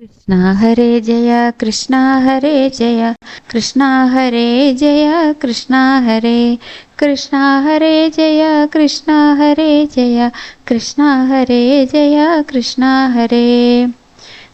कृष्णा हरे जय कृष्णा हरे जय कृष्णा हरे जय कृष्णा हरे कृष्णा हरे जय कृष्णा हरे जय कृष्णा हरे जय कृष्णा हरे।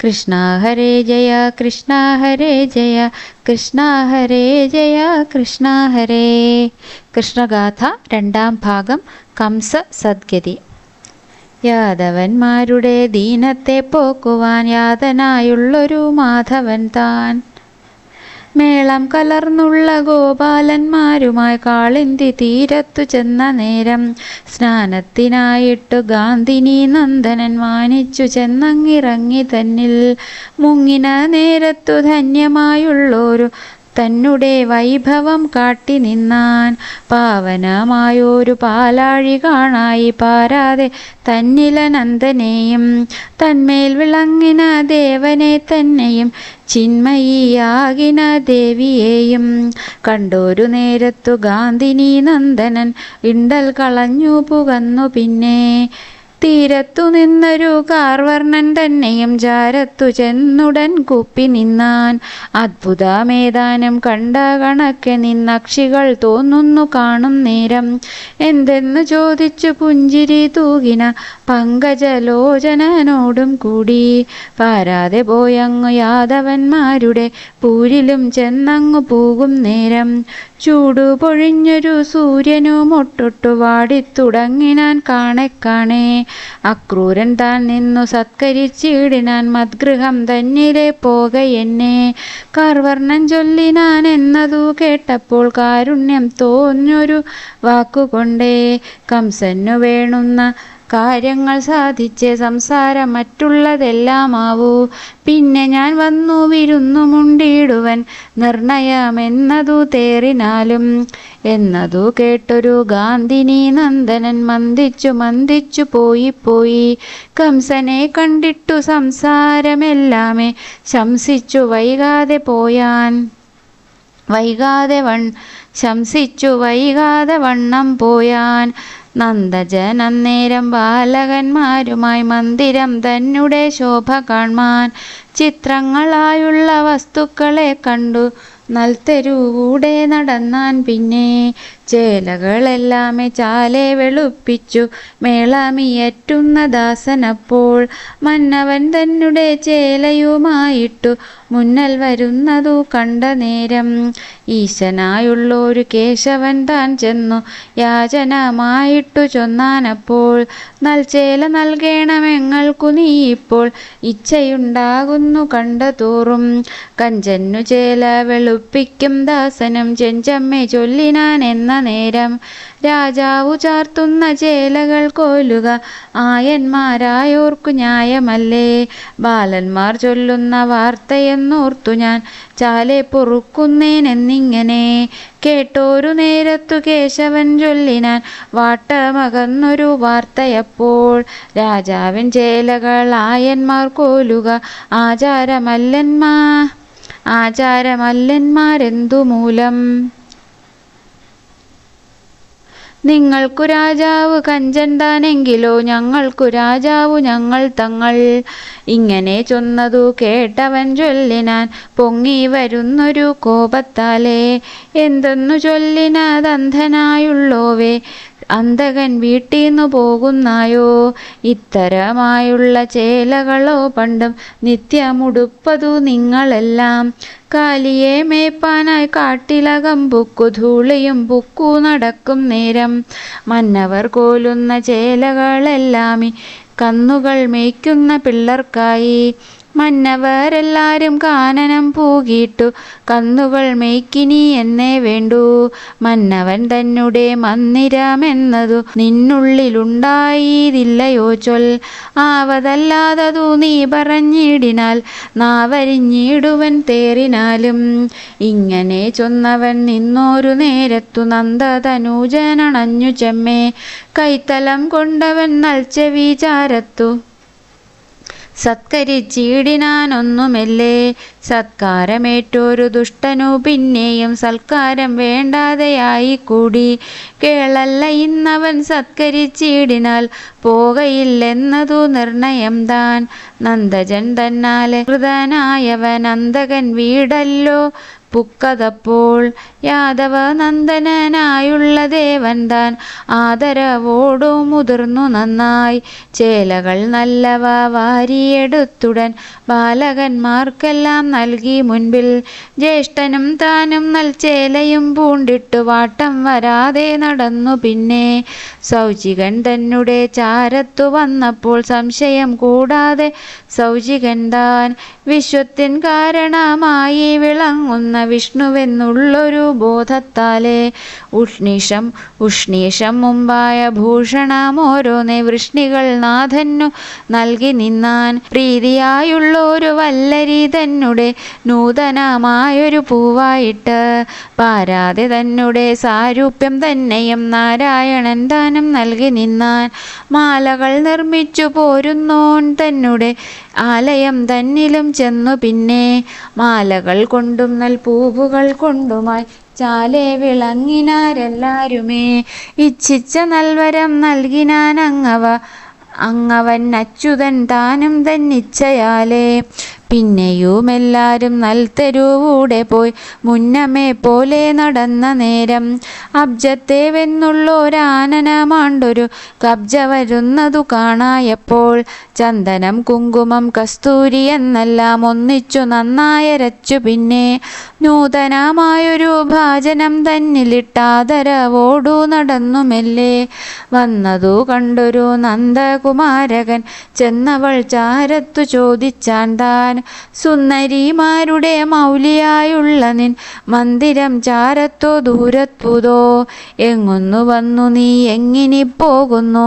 कृष्णा हरे जय कृष्णा हरे जय कृष्णा हरे जय कृष्णा हरे। कृष्णगाथा रण्डां भागं कंस सद्गति യാദവന്മാരുടെ ദീനത്തെ പോക്കുവാൻ യാതനായുള്ളൊരു മാധവൻ താൻ. മേളം കലർന്നുള്ള ഗോപാലന്മാരുമായി കാളിന്തി തീരത്തു ചെന്ന നേരം സ്നാനത്തിനായിട്ടു ഗാന്ധിനി നന്ദനൻ മാനിച്ചു ചെന്നങ്ങിറങ്ങി തന്നിൽ. മുങ്ങിന നേരത്തു ധന്യമായുള്ളൊരു തന്നുടെ വൈഭവം കാട്ടി നിന്നാൻ പാവനമായൊരു പാലാഴി കാണായി പാരാതെ തന്നിലനന്ദനെയും തന്മേൽ വിളങ്ങിന ദേവനെ തന്നെയും ചിന്മയിയാകിന ദേവിയേയും കണ്ടൊരു നേരത്തു ഗാന്ധിനി നന്ദനൻ ഇണ്ടൽ കളഞ്ഞു പുകന്നു പിന്നെ തീരത്തു നിന്നൊരു കാർവർണൻ തന്നെയും ജാരത്തു ചെന്നുടൻ കുപ്പി നിന്നാൻ. അത്ഭുതമേതാനും കണ്ട കണക്കെ നിന്നക്ഷികൾ തോന്നുന്നു കാണും നേരം. എന്തെന്ന് ചോദിച്ചു പുഞ്ചിരി തൂകിന പങ്കജലോചനോടും കൂടി. പാരാതെ പോയങ്ങു യാദവന്മാരുടെ പൂരിലും ചെന്നങ്ങു പോകും നേരം. ചൂടു പൊഴിഞ്ഞൊരു സൂര്യനു തുടങ്ങി വാടിത്തുടങ്ങിനാൻ കാണെ കാണേ. അക്രൂരൻ താൻ നിന്നു സത്കരിച്ചിടിനാൻ മദ്ഗൃഹം തന്നിലെ പോക എന്നെ. കാർവർണൻ ചൊല്ലിനാൻ എന്നതു കേട്ടപ്പോൾ കാരുണ്യം തോന്നൊരു വാക്കുകൊണ്ടേ. കംസന്നു വേണുന്ന കാര്യങ്ങൾ സാധിച്ച് സംസാരം മറ്റുള്ളതെല്ലാമാവൂ. പിന്നെ ഞാൻ വന്നു വിരുന്നു മുണ്ടിടുവൻ നിർണയമെന്നതു തേറിനാലും. എന്നതു കേട്ടൊരു ഗാന്ധിനി നന്ദനൻ മന്ദിച്ചു മന്ദിച്ചു പോയി പോയി. കംസനെ കണ്ടിട്ടു സംസാരമെല്ലാമേ ശംസിച്ചു വൈകാതെ പോയാൻ. വൈകാതെ വൺ ശംസിച്ചു വൈകാതെ വണ്ണം പോയാൻ. നന്ദജൻ അന്നേരം ബാലകന്മാരുമായി മന്ദിരം തന്നെ ശോഭ കാൺമാൻ ചിത്രങ്ങളായുള്ള വസ്തുക്കളെ കണ്ടു. നൽതെരുവൂടെ നടന്നാൻ പിന്നെ ചേലകളെല്ലാമേ ചാലെ വെളുപ്പിച്ചു. മേളമിയറ്റുന്ന ദാസനപ്പോൾ മന്നവൻ തന്നെ ചേലയുമായിട്ടു മുന്നൽ വരുന്നതു കണ്ട നേരം. ഈശനായുള്ളൊരു കേശവൻ താൻ ചെന്നു യാചനമായിട്ടു ചൊന്നാനപ്പോൾ നൽചേല നൽകേണമെങ്ങൾക്കു നീ ഇപ്പോൾ ഇച്ഛയുണ്ടാകുന്നു കണ്ട തോറും കഞ്ചന്നു ചേല വെളുപ്പിക്കും ദാസനും ചെഞ്ചമ്മെ ചൊല്ലിനാൻ എന്ന നേരം രാജാവു ചാർത്തുന്ന ചേലകൾ കൊല്ലുക. ആയന്മാരായോർക്കു ന്യായമല്ലേ? ബാലന്മാർ ചൊല്ലുന്ന വാർത്തയെന്നോർത്തു ഞാൻ. ചാലെ പൊറുക്കുന്നേനെന്നിങ്ങനെ കേട്ടോരു നേരത്തു കേശവൻ ചൊല്ലിനാൻ. വാട്ടമകന്നൊരു വാർത്തയപ്പോൾ രാജാവിൻ ചേലകൾ ആയന്മാർ കൊല്ലുക. ആചാരമല്ലന്മാ ആചാരമല്ലന്മാരെന്തു മൂലം? നിങ്ങൾക്കു രാജാവ് കഞ്ചൻ താനെങ്കിലോ ഞങ്ങൾക്കു രാജാവു ഞങ്ങൾ തങ്ങൾ. ഇങ്ങനെ ചൊന്നതു കേട്ടവൻ ചൊല്ലിനാൻ പൊങ്ങി വരുന്നൊരു കോപത്താലേ. എന്തെന്നു ചൊല്ലിനതന്ധനായുള്ളോവേ അന്തകൻ വീട്ടീന്നു പോകുന്നായോ? ഇത്തരമായുള്ള ചേലകളോ പണ്ടും നിത്യമുടുപ്പതു നിങ്ങളെല്ലാം. കാലിയെ മേപ്പാനായി കാട്ടിലകം പുക്കു ധൂളിയും പുക്കു നടക്കും നേരം. മന്നവർ കോലുന്ന ചേലകളെല്ലാമി കന്നുകൾ മേയ്ക്കുന്ന പിള്ളർക്കായി. മന്നവരെല്ലാരും കാനനം പൂകിയിട്ടു കന്നുകൾ മെയ്ക്കിനി എന്നേ വേണ്ടൂ. മന്നവൻ തന്നെ മന്ദിരമെന്നതു നിന്നുള്ളിലുണ്ടായതില്ലയോ ചൊൽ. ആവതല്ലാതതു നീ പറഞ്ഞിടിനാൽ നാവരിഞ്ഞിടുവൻ തേറിനാലും. ഇങ്ങനെ ചൊന്നവൻ നിന്നോരു നേരത്തു നന്ദതനൂജനണഞ്ഞു ചെമ്മേ. കൈത്തലം കൊണ്ടവൻ നൽച്ച ചാരത്തു. സത്കരിച്ചിടിനാനൊന്നുമെല്ലേ സത്കാരമേറ്റൊരു ദുഷ്ടനു പിന്നെയും സൽക്കാരം വേണ്ടാതെയായി കൂടി കേളല്ല ഇന്നവൻ സത്കരിച്ചിടിനാൽ പോകയില്ലെന്നതു നിർണയം താൻ. നന്ദജൻ തന്നാലെ കൃതനായവൻ അന്തകൻ വീടല്ലോ. പുക്കതപ്പോൾ യാദവ നന്ദനായുള്ള ദേവൻ താൻ ആദരവോടു മുതിർന്നു നന്നായി. ചേലകൾ നല്ലവ വാരിയെടുത്തുടൻ ബാലകന്മാർക്കെല്ലാം നൽകി മുൻപിൽ. ജ്യേഷ്ഠനും താനും നൽചേലയും പൂണ്ടിട്ട് വാട്ടം വരാതെ നടന്നു പിന്നെ. സൗചികൻ തന്നെ ചാരത്തു വന്നപ്പോൾ സംശയം കൂടാതെ സൗചികൻ താൻ വിശ്വത്തിൻ കാരണമായി വിളങ്ങുന്ന വിഷ്ണുവെന്നുള്ളൊരു ബോധത്താലെ ഉഷ്ണീഷം ഉഷ്ണീഷം മുമ്പായ ഭൂഷണമോരോന്നെ വൃഷ്ണികൾ നാഥന്നു നൽകി നിന്നാൻ പ്രീതിയായുള്ളൊരു വല്ലരി തന്നെ നൂതനമായൊരു പൂവായിട്ട് പാരാതെ തന്നെ സാരൂപ്യം തന്നെയും നാരായണൻ ദാനം നൽകി നിന്നാൻ മാലകൾ നിർമ്മിച്ചു പോരുന്നോൻ തന്നെ ആലയം തന്നിലും ചെന്നു പിന്നെ മാലകൾ കൊണ്ടും നൽ പൂവുകൾ കൊണ്ടുമായി ചാലെ വിളങ്ങിനാരെല്ലാരുമേ? ഇച്ഛിച്ച നൽവരം നൽകിനാൻ അങ്ങവ അങ്ങവൻ അച്യുതൻ താനും തന്നിച്ഛയാലേ പിന്നെയുമെല്ലാരും നൽതെരുവൂടെ പോയി. മുന്നമേ പോലെ നടന്ന നേരം അബ്ജത്തെ വെന്നുള്ളൊരാനനമാണ്ടൊരു കബ്ജ വരുന്നതു കാണായപ്പോൾ ചന്ദനം കുങ്കുമം കസ്തൂരി എന്നെല്ലാം ഒന്നിച്ചു നന്നായരച്ചു പിന്നെ നൂതനമായൊരു ഭാജനം തന്നിലിട്ടാദരവോടു നടന്നു മെല്ലേ വന്നതു കണ്ടൊരു നന്ദകുമാരകൻ ചെന്നവൾ ചാരത്തു ചോദിച്ചാൻ താൻ സുന്ദരിമാരുടെ മൗലിയായുള്ള നിൻ മന്ദിരം ചാരത്തോ ദൂരത്തുതോ എങ്ങുന്നു വന്നു നീ? എങ്ങിനി പോകുന്നു?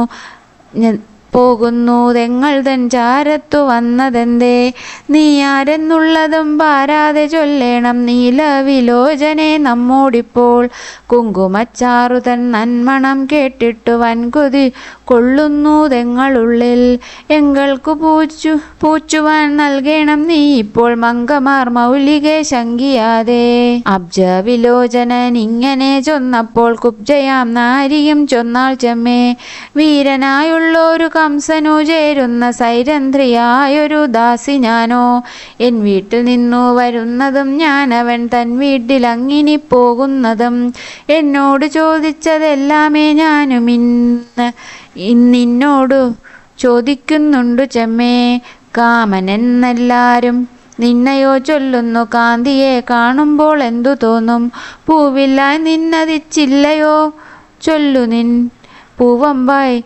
പോകുന്നു. തെങ്ങൾ തൻ ചാരത്തു വന്നതെന്തേ? നീ ആരെന്നുള്ളതും പാരാതെ ചൊല്ലേണം. നീലവിലോചനെ നമ്മോടിപ്പോൾ. കുങ്കുമച്ചാറു തൻ നന്മണം കേട്ടിട്ടു വൻകുതി കൊള്ളുന്നു തെങ്ങളുള്ളിൽ. എങ്കൾക്കു പൂച്ചു പൂച്ചുവാൻ നൽകേണം നീ ഇപ്പോൾ മങ്കമാർ മൗലികെ ശങ്കിയാതെ. അബ്ജ വിലോചനൻ ഇങ്ങനെ ചൊന്നപ്പോൾ കുബ്ജയാം നാരിയും ചൊന്നാൾ ചെമ്മേ. വീരനായുള്ളൊരു കംസനു ചേരുന്ന സൈരന്ധ്രിയായൊരു ദാസി ഞാനോ. എൻ വീട്ടിൽ നിന്നു വരുന്നതും ഞാനവൻ തൻ വീട്ടിൽ അങ്ങിനി പോകുന്നതും. എന്നോട് ചോദിച്ചതെല്ലാമേ ഞാനും ഇന്ന് ഇന്നിന്നോടു ചോദിക്കുന്നുണ്ടു ചെമ്മേ. കാമനെന്നെല്ലാരും നിന്നയോ ചൊല്ലുന്നു. കാന്തിയെ കാണുമ്പോൾ എന്തു തോന്നും? പൂവില്ലായി നിന്നതിച്ചില്ലയോ? ചൊല്ലു നിൻ പൂവമ്പായി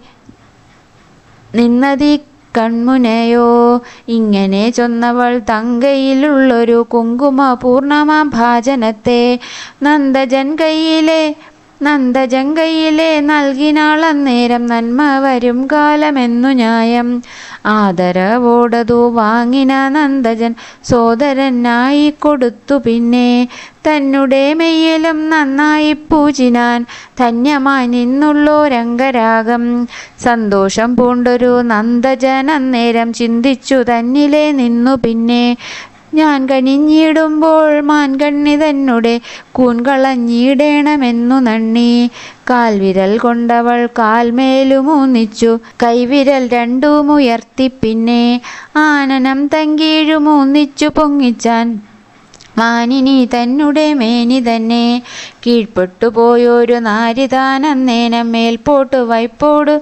നിന്നതി കൺമുനയോ? ഇങ്ങനെ ചൊന്നവൾ തങ്കയിലുള്ളൊരു കുങ്കുമ പൂർണമാം ഭാജനത്തെ നന്ദജൻ കയ്യിലെ നൽകിനാൾ അന്നേരം നന്മ വരും കാലമെന്നു ന്യായം. ആദരവോടതു വാങ്ങിന നന്ദജൻ സോദരനായി കൊടുത്തു പിന്നെ. തന്നെ മെയ്യലും നന്നായി പൂജിനാൻ ധന്യമായി നിന്നുള്ളോ രംഗരാഗം സന്തോഷം പൂണ്ടൊരു നന്ദജൻ അന്നേരം ചിന്തിച്ചു തന്നിലേ നിന്നു പിന്നെ. ഞാൻ കനിഞ്ഞിടുമ്പോൾ മാൻകണ്ണി തന്നെ കൂൺകളഞ്ഞിടേണമെന്നു നണ്ണി കാൽവിരൽ കൊണ്ടവൾ കാൽമേലുമൂന്നിച്ചു കൈവിരൽ രണ്ടുമുയർത്തി പിന്നെ ആനനം തങ്കീഴുമൂന്നിച്ചു പൊങ്ങിച്ചാൻ. മാനിനി തന്നെ മേനി തന്നെ. കീഴ്പ്പെട്ടു പോയൊരു നാരിതാൻ അന്നേനം മേൽപോട്ട് വൈപ്പോട്.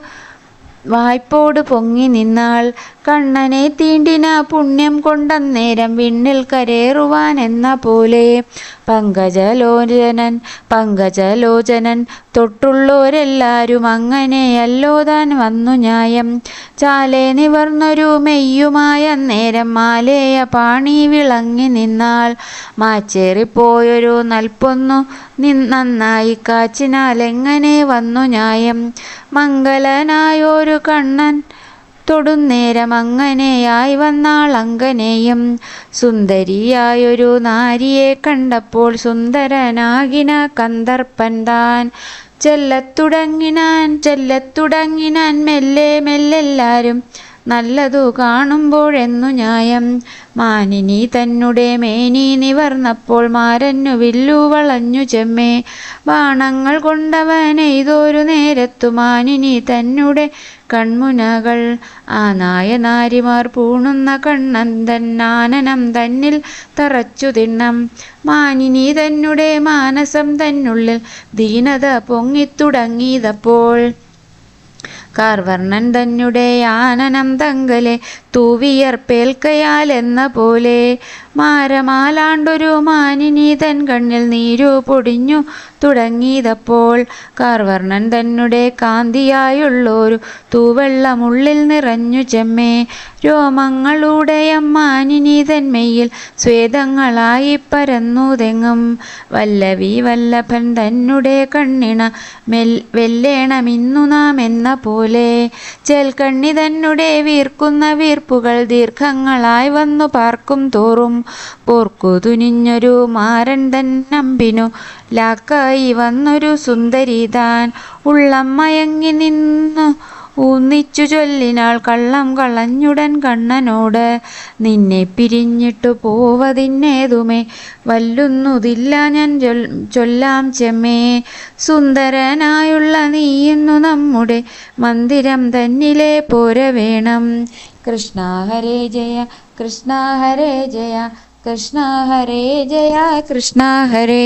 വായ്പോട് പൊങ്ങി നിന്നാൾ കണ്ണനെ തീണ്ടിന പുണ്യം കൊണ്ടന്നേരം വിണ്ണിൽ കരേറുവാൻ എന്ന പോലെ പങ്കജലോചനൻ പങ്കജലോചനൻ തൊട്ടുള്ളോരെല്ലാരും അങ്ങനെയല്ലോ താൻ വന്നു ന്യായം. ചാലേ നിവർന്നൊരു മെയ്യുമായ നേരം മാലേയ പാണി വിളങ്ങി നിന്നാൾ മാച്ചേറിപ്പോയൊരു നൽപ്പൊന്നു നന്നായി കാച്ചിനാൽ എങ്ങനെ വന്നു ന്യായം? മംഗലനായൊരു കണ്ണൻ തൊടുന്നേരം അങ്ങനെയായി വന്നാൾ അങ്കനെയും. സുന്ദരിയായൊരു നാരിയെ കണ്ടപ്പോൾ സുന്ദരനാകിന കന്ദർപ്പൻ താൻ. ചെല്ലത്തുടങ്ങിനാൻ ചെല്ലത്തുടങ്ങിനാൻ മെല്ലെ മെല്ലെല്ലാരും നല്ലതു കാണുമ്പോഴെന്നു ന്യായം. മാനിനി തന്നുടെ മേനി നിവർന്നപ്പോൾ മാരന്നു വില്ലു വളഞ്ഞു ചെമ്മേ. ബാണങ്ങൾ കൊണ്ടവനെയ്തൊരു നേരത്തു മാനിനി തന്നുടെ കൺമുനകൾ. ആ നായനാരിമാർ പൂണുന്ന കണ്ണന്തൻ ആനനം തന്നിൽ തറച്ചു തിണ്ണം. മാനിനി തന്നുടെ മാനസം തന്നുള്ളിൽ ദീനത പൊങ്ങിത്തുടങ്ങിയതപ്പോൾ കാർവർണൻ തന്നെ ആനനം തങ്കലെ തൂവിയർപ്പേൽക്കയാൽ എന്ന പോലെ. മാരമാലാണ്ടൊരു മാനിനി തൻ കണ്ണിൽ നീരു പൊടിഞ്ഞു തുടങ്ങിയതപ്പോൾ കാർവർണൻ തന്നെ കാന്തിയായുള്ളൊരു തൂവെള്ളമുള്ളിൽ നിറഞ്ഞു ചെമ്മേ. രോമങ്ങളുടെ തന്മയിൽ സ്വേദങ്ങളായി പരന്നുതെങ്ങും വല്ലവി വല്ലഭൻ തന്നെ കണ്ണിണ മെൽ വെല്ലേണമിന്നു നാം എന്ന പോലെ. ചെൽക്കണ്ണി തന്നെ വീർക്കുന്ന വീർപ്പുകൾ ദീർഘങ്ങളായി വന്നു പാർക്കും തോറും. പോർക്കു തുനിഞ്ഞൊരു മാരൻ തന്നമ്പിനു ലാക്കായി വന്നൊരു സുന്ദരി താൻ ഉള്ളം മയങ്ങി നിന്നു. ഊന്നിച്ചു ചൊല്ലിനാൾ കള്ളം കളഞ്ഞുടൻ കണ്ണനോട് നിന്നെ പിരിഞ്ഞിട്ടു പോവതിന്നേതുമേ? വല്ലുന്നതില്ല ഞാൻ ചൊല്ലാം ചെമ്മേ. സുന്ദരനായുള്ള നീയുന്നു നമ്മുടെ മന്ദിരം തന്നിലെ പോര വേണം കൃഷ്ണ ഹരേ ജയ കൃഷ്ണ ഹരേ ജയ കൃഷ്ണ ഹരേ ജയ കൃഷ്ണ ഹരേ.